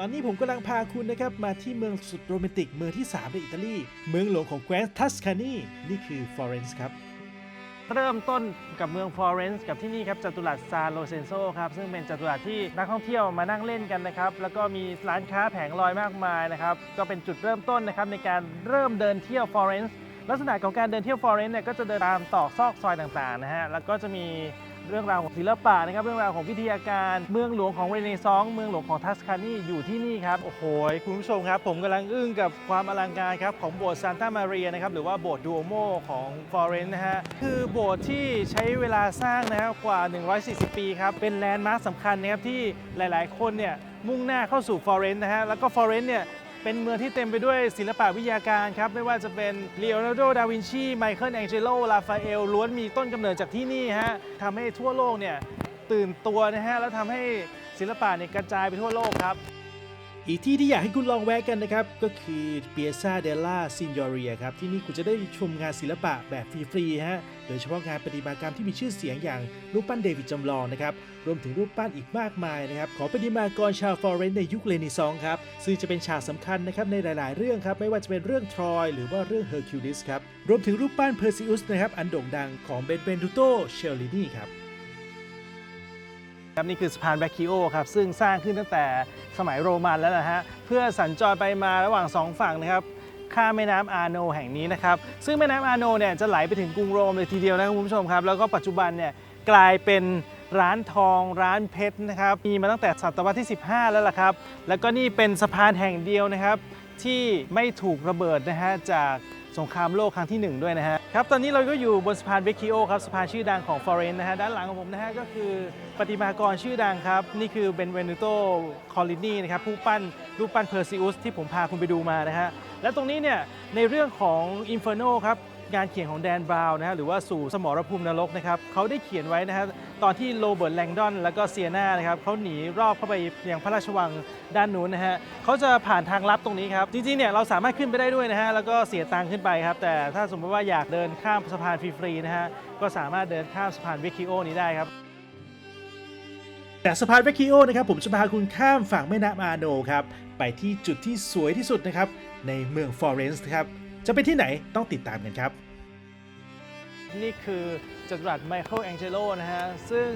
ตอนนี้ผมกำลังพาคุณนะครับมาที่เมืองสุดโรแมนติกเมืองที่ 3 ในอิตาลี เมืองหลวงของแคว้นทัสคานีนี่คือฟลอเรนซ์ครับ เริ่มต้นกับเมืองฟลอเรนซ์กับที่นี่ครับจัตุรัสซานโลเซนโซครับ ซึ่งเป็นจัตุรัสที่นักท่องเที่ยวมานั่งเล่นกันนะครับ แล้วก็มีร้านค้าแผงลอยมากมายนะครับ ก็เป็นจุดเริ่มต้นนะครับในการเริ่มเดินเที่ยวฟลอเรนซ์ลักษณะของการเดินเที่ยวฟลอเรนซ์เนี่ยก็จะเดินตามตอกซอกซอยต่างๆนะฮะแล้วก็จะมี เรื่องราวของศิลปะนะครับ เรื่องราวของวิทยาการ เมืองหลวงของเรเนซองส์เมืองหลวงของทัสคานีอยู่ที่นี่ครับ โอ้โห คุณผู้ชมครับ ผมกำลังอึ้งกับความอลังการครับ ของโบสถ์ซานตามาเรียนะครับ หรือว่าโบสถ์ดูโอโมของฟลอเรนซ์นะฮะ คือโบสถ์ที่ใช้เวลาสร้างนะครับกว่า 140 ปีครับ เป็นแลนด์มาร์คสำคัญนะครับที่หลาย ๆ คนเนี่ยมุ่งหน้าเข้าสู่ฟลอเรนซ์นะฮะ แล้วก็ฟลอเรนซ์เนี่ย เป็นเมืองที่เต็มไปด้วยศิลปะวิทยาการครับ ไม่ว่าจะเป็นเลโอนาร์โด ดาวินชี ไมเคิลแองเจโล ลาฟาเอล ล้วนมีต้นกำเนิดจากที่นี่ฮะทำให้ทั่วโลกเนี่ยตื่นตัวนะฮะ แล้วทำให้ศิลปะเนี่ยกระจายไปทั่วโลกครับ อีกที่ที่อยากให้คุณลองแวะกันนะครับ ก็คือเปียซาเดล่าซินยอรีครับ ที่นี่คุณจะได้ชมงานศิลปะแบบฟรีๆฮะโดยเฉพาะงานประติมากรรมที่มีชื่อเสียงอย่างรูปปั้นเดวิดจำลองนะครับรวมถึงรูปปั้นอีกมากมายนะครับของประติมากรชาวฟลอเรนซ์ในยุคเรเนซองส์ครับซึ่งจะเป็นฉากสำคัญนะครับในหลาย ๆ เรื่องครับไม่ว่าจะเป็นเรื่องทรอยหรือว่าเรื่องเฮอร์คิวลิสครับรวมถึงรูปปั้นเพอร์ซิอุสนะครับอันโด่งดังของเบนเบนดูโตเชลลินีครับ ครับนี่คือสะพานแบคคิโอครับซึ่งสร้างขึ้นตั้งแต่สมัยโรมันแล้วนะฮะเพื่อสัญจรไปมาระหว่างสองฝั่งนะครับข้ามแม่น้ำอาโนแห่งนี้นะครับซึ่งแม่น้ำอาโนเนี่ยจะไหลไปถึงกรุงโรมเลยทีเดียวนะครับคุณผู้ชมครับ แล้วก็ปัจจุบันเนี่ยกลายเป็นร้านทองร้านเพชรนะครับมีมาตั้งแต่ศตวรรษที่ 15 แล้วล่ะครับ แล้วก็นี่เป็นสะพานแห่งเดียวนะครับ ที่ไม่ถูกระเบิดนะฮะจาก สงครามโลกครั้งที่ 1 ด้วยนะฮะครับตอนนี้เราก็อยู่บนสะพานเวคิโอครับสะพานชื่อดังของฟลอเรนซ์นะฮะด้านหลังของผมนะฮะก็คือประติมากรชื่อดังครับ นี่คือเบนเวนูโตคอลินีนะครับผู้ปั้นรูปปั้นเพอร์ซิอุสที่ผมพาคุณไปดูมานะฮะและตรงนี้เนี่ยในเรื่องของอินเฟอร์โนครับ งานเขียนของแดนบราวน์นะฮะหรือว่าสู่สมรภูมินรกนะครับเขาได้เขียนไว้นะฮะตอนที่โรเบิร์ตแลงดอนแล้วก็เซียนานะครับเขาหนีรอบเข้าไปยังพระราชวังด้านนู้นนะฮะเขาจะผ่านทางลับตรงนี้ครับจริงๆเนี่ยเราสามารถขึ้นไปได้ด้วยนะฮะแล้วก็เสียตังค์ขึ้นไปครับแต่ถ้าสมมติว่าอยากเดินข้ามสะพานฟรีๆนะฮะก็สามารถเดินข้ามสะพานวิคิโอนี้ได้ครับจากสะพานเวคิโอนะครับผมจะพาคุณข้ามฝั่งแม่น้ำอาโนครับ ไปที่จุดที่สวยที่สุดนะครับ ในเมืองฟลอเรนซ์ครับ จะไปที่ไหนต้องติดตามกันครับ นี่คือจัตุรัสไมเคิลแองเจโลนะฮะ ซึ่ง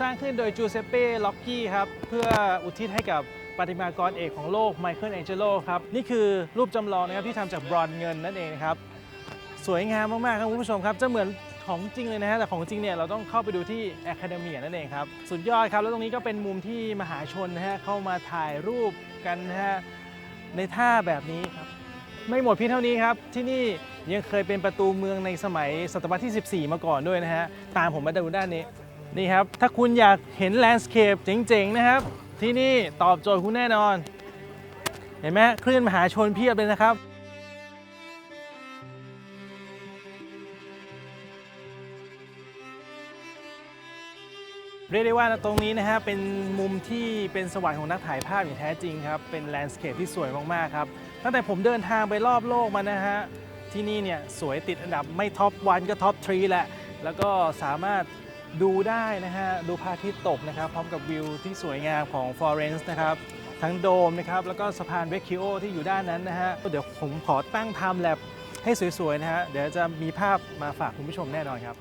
สร้างขึ้นโดยจูเซเป้ล็อกกี้ครับ เพื่ออุทิศให้กับปฏิมากรเอกของโลกไมเคิลแองเจโลครับ นี่คือรูปจำลองนะครับที่ทำจากบรอนซ์เงินนั่นเองนะครับ สวยงามมาก ๆ ครับคุณผู้ชมครับ จะเหมือนของจริงเลยนะฮะ แต่ของจริงเนี่ยเราต้องเข้าไปดูที่ Academy นั่นเองครับ สุดยอดครับ แล้วตรงนี้ก็เป็นมุมที่มหาชนนะฮะเข้ามาถ่ายรูปกันนะฮะในท่าแบบนี้ครับ ไม่หมดเพียงเท่านี้ครับ ที่นี่ยังเคยเป็นประตูเมืองในสมัยศตวรรษที่ 14 มาก่อนด้วยนะฮะ ตามผมมาดูด้านนี้ นี่ครับ ถ้าคุณอยากเห็นแลนด์สเคปเจ๋งๆ นะครับ ที่นี่ตอบโจทย์คุณแน่นอน เห็นไหมคลื่นมหาชนเพียบเลยนะครับ เรียกได้ว่าตรงนี้นะฮะเป็นมุมที่เป็นสวรรค์ของนักถ่ายภาพอย่างแท้จริงครับ เป็นแลนด์สเคปที่สวยมากๆครับตั้งแต่ผมเดินทางไปรอบโลกมานะฮะที่นี่เนี่ยสวยติดอันดับไม่ท็อปวันก็ท็อปทรีแหละ แล้วก็สามารถดูได้นะฮะดูพระอาทิตย์ตกนะครับ พร้อมกับวิวที่สวยงามของฟลอเรนซ์นะครับทั้งโดมนะครับแล้วก็สะพานเวคคิโอที่อยู่ด้านนั้นนะฮะเดี๋ยวผมขอตั้งไทม์แลปให้สวยๆนะฮะเดี๋ยวจะมีภาพมาฝากคุณผู้ชมแน่นอนครับ